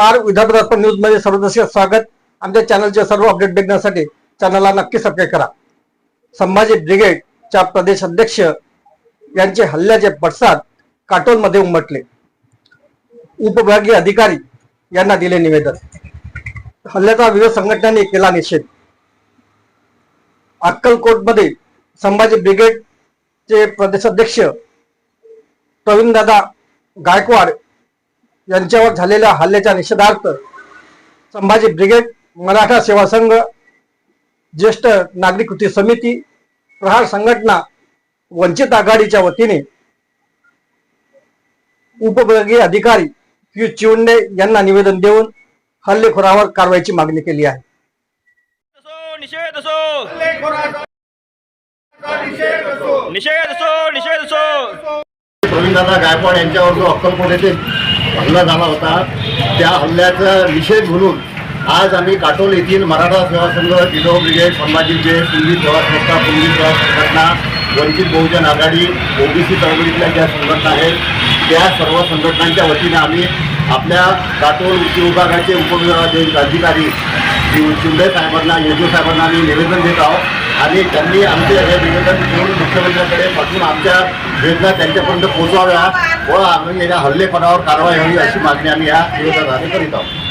नमस्कार. विदर्भ दर्पण न्यूजमध्ये सर्वदर्शक स्वागत. आमच्या चॅनलचे सर्व अपडेट बघण्यासाठी चॅनलला नक्की सबस्क्राईब करा. संभाजी ब्रिगेडच्या प्रदेश अध्यक्ष यांचे हल्ल्याचे पडसाद काटोलमध्ये उमटले. उपविभागीय अधिकारी यांना दिले निवेदन. हल्ल्याचा विरोध संघटनांनी केला निषेध. अक्कलकोटमध्ये संभाजी ब्रिगेडचे प्रदेशाध्यक्ष प्रवीणदादा गायकवाड यांच्यावर झालेल्या हल्ल्याच्या निषेधार्थ संभाजी ब्रिगेड मराठा सेवा संघ ज्येष्ठ नागरिक कृती समिती प्रहार संघटना वंचित आघाडीच्या वतीने उपविभागीय अधिकारी पियुष चिवंडे यांना निवेदन देऊन हल्लेखोरावर कारवाईची मागणी केली आहे. असो निषेध असो. निषेध असो निषेध असो. प्रवीणदादा गायकवाड यांच्यावर जो अक्कलकोट येथे हल्ला झाला होता. त्या हल्ल्याचा निषेध म्हणून आज आम्ही काटोल येथील मराठा सेवा संघ जिलो ब्रिगेड संभाजी ब्रिगेड सिंधी सेवा संस्था पुंगी सेवा संघटना वंचित बहुजन आघाडी ओबीसी चळवळीतल्या ज्या संघटना आहेत त्या सर्व संघटनांच्या वतीने आम्ही आपल्या काटोल कृषी विभागाचे उपविभागाचे अधिकारी शिंदे साहेबांना योगी साहेबांना आम्ही निवेदन देत आहोत. आणि त्यांनी आमचे हे निवेदन घेऊन मुख्यमंत्र्यांकडे पाठवून आमच्या वेदना त्यांच्यापर्यंत पोहोचवाव्या व आम्ही या हल्लेपणावर कारवाई व्हावी अशी मागणी आम्ही या निवेदनाद्वारे करीत आहोत.